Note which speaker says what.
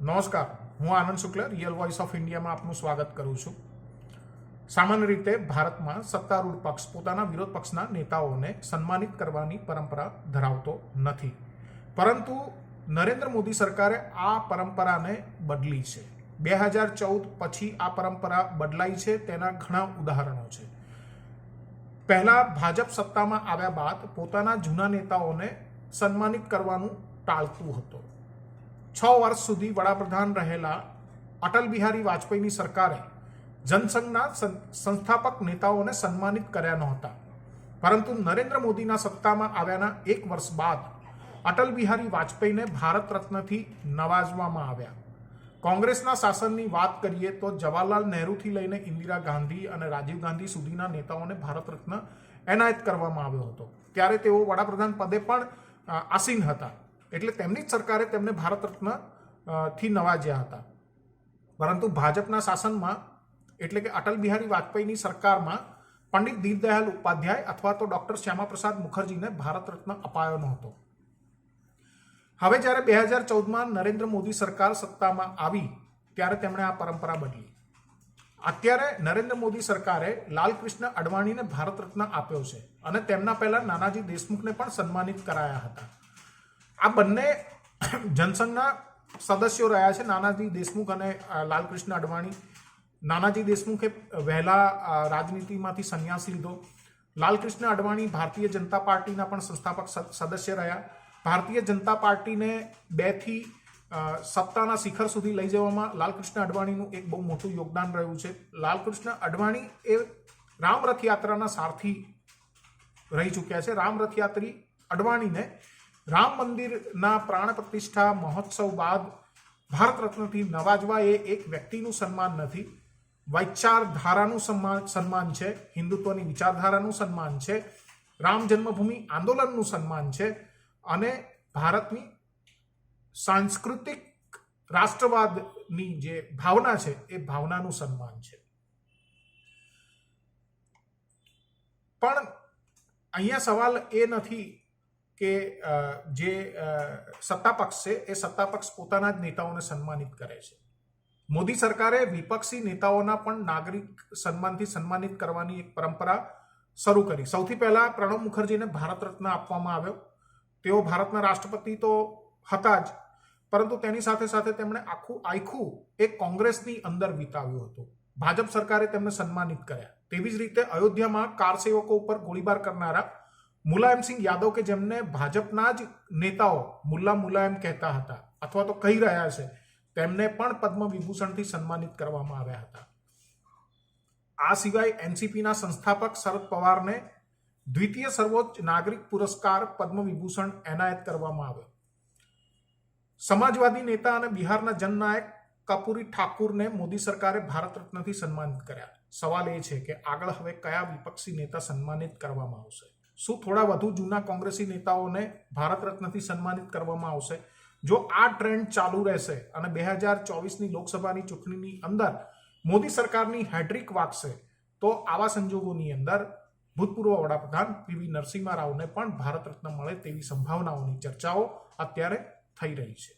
Speaker 1: નમસ્કાર, હું Anand Shukla real voice of ઇન્ડિયામાં આપનું સ્વાગત કરું છું. સામાન્ય રીતે ભારતમાં સત્તારૂઢ પક્ષ પોતાના વિરોધ પક્ષના નેતાઓને સન્માનિત કરવાની પરંપરા ધરાવતો નથી. પરંતુ નરેન્દ્ર મોદી સરકારે આ પરંપરાને બદલી છે. બે હજાર ચૌદ પછી આ પરંપરા બદલાઈ છે તેના ઘણા ઉદાહરણો છે. પહેલા ભાજપ સત્તામાં આવ્યા બાદ પોતાના જૂના નેતાઓને સન્માનિત કરવાનું ટાળતું હતું. છ વર્ષ સુધી વડાપ્રધાન રહેલા અટલ બિહારી વાજપેયીની સરકારે જનસંઘના સંસ્થાપક નેતાઓને સન્માનિત કર્યા નહોતા. પરંતુ નરેન્દ્ર મોદીના સત્તામાં આવ્યાના એક વર્ષ બાદ અટલ બિહારી વાજપેયીને ભારત રત્નથી નવાજવામાં આવ્યા. કોંગ્રેસના શાસનની વાત કરીએ તો જવાહરલાલ નહેરુથી લઈને ઇન્દિરા ગાંધી અને રાજીવ ગાંધી સુધીના નેતાઓને ભારત રત્ન એનાયત કરવામાં આવ્યો હતો. ત્યારે તેઓ વડાપ્રધાન પદે પણ આસીન હતા. એટલે તેમની જ સરકારે તેમને ભારત રત્નથી નવાજ્યા હતા. પરંતુ ભાજપના શાસનમાં, એટલે કે અટલ બિહારી વાજપેયીની સરકારમાં, પંડિત દીનદયાલ ઉપાધ્યાય અથવા તો ડોક્ટર શ્યામાપ્રસાદ મુખર્જીને ભારત રત્ન અપાયો નહોતો. હવે જ્યારે બે હજાર ચૌદમાં નરેન્દ્ર મોદી સરકાર સત્તામાં આવી, ત્યારે તેમણે આ પરંપરા બદલી. અત્યારે નરેન્દ્ર મોદી સરકારે લાલકૃષ્ણ અડવાણીને ભારત રત્ન આપ્યો છે અને તેમના પહેલા નાનાજી દેશમુખને પણ સન્માનિત કરાયા હતા. આ બંને જનસંઘના સદસ્યો રહ્યા છે, નાનાજી દેશમુખ અને લાલકૃષ્ણ અડવાણી. નાનાજી દેશમુખે વહેલા રાજનીતિમાંથી સંન્યાસ લીધો. લાલકૃષ્ણ અડવાણી ભારતીય જનતા પાર્ટીના પણ સંસ્થાપક સદસ્ય રહ્યા. ભારતીય જનતા પાર્ટીને બેથી સત્તાના શિખર સુધી લઈ જવામાં લાલકૃષ્ણ અડવાણીનું એક બહુ મોટું યોગદાન રહ્યું છે. લાલકૃષ્ણ અડવાણી એ રામ રથયાત્રાના સારથી રહી ચૂક્યા છે. રામ રથયાત્રી અડવાણીને રામ મંદિરના પ્રાણ પ્રતિષ્ઠા મહોત્સવ બાદ ભારત રત્નથી નવાજવા એ એક વ્યક્તિનું સન્માન નથી. વિચારધારાનું સન્માન સન્માન છે. હિન્દુત્વની વિચારધારાનું સન્માન છે. રામ જન્મભૂમિ આંદોલનનું સન્માન છે. અને ભારતની સાંસ્કૃતિક રાષ્ટ્રવાદની જે ભાવના છે એ ભાવનાનું સન્માન છે. પણ અહીંયા સવાલ એ નથી કે જે સત્તાપક્ષ છે, એ સત્તાપક્ષ પોતાના જ નેતાઓને સન્માનિત કરે છે. મોદી સરકારે વિપક્ષી નેતાઓના પણ નાગરિક સન્માનથી સન્માનિત કરવાની એક પરંપરા શરૂ કરી. સૌથી પહેલા પ્રણવ મુખર્જીને ભારત રત્ન આપવામાં આવ્યો. તેઓ ભારતના રાષ્ટ્રપતિ તો હતા જ, પરંતુ તેની સાથે સાથે તેમણે આખું આખું એક કોંગ્રેસની અંદર વિતાવ્યું હતું. ભાજપ સરકારે તેમને સન્માનિત કર્યા. તેવી જ રીતે અયોધ્યામાં કાર સેવકો ઉપર ગોળીબાર કરનારા મુલાયમસિંહ યાદવ કે જેમને ભાજપના જ નેતાઓ મુલ્લા મુલાયમ કહેતા હતા અથવા તો કહી રહ્યા છે, તેમને પણ પદ્મ વિભૂષણથી સન્માનિત કરવામાં આવ્યા હતા. આ સિવાય એનસીપીના સંસ્થાપક શરદ પવારને દ્વિતીય સર્વોચ્ચ નાગરિક પુરસ્કાર પદ્મ વિભૂષણ એનાયત કરવામાં આવ્યો. સમાજવાદી નેતા અને બિહારના જનનાયક કપૂરી ઠાકુરને મોદી સરકારે ભારત રત્નથી સન્માનિત કર્યા. સવાલ એ છે કે આગળ હવે કયા વિપક્ષી નેતા સન્માનિત કરવામાં આવશે? શું થોડા વધુ જૂના કોંગ્રેસી નેતાઓને ભારત રત્નથી સન્માનિત કરવામાં આવશે? જો આ ટ્રેન્ડ ચાલુ રહેશે અને બે હજાર ચોવીસની લોકસભાની ચૂંટણીની અંદર મોદી સરકારની હેડ્રિક વાગશે, તો આવા સંજોગોની અંદર ભૂતપૂર્વ વડાપ્રધાન પીવી નરસિંહ રાવને પણ ભારત રત્ન મળે તેવી સંભાવનાઓની ચર્ચાઓ અત્યારે થઈ રહી છે.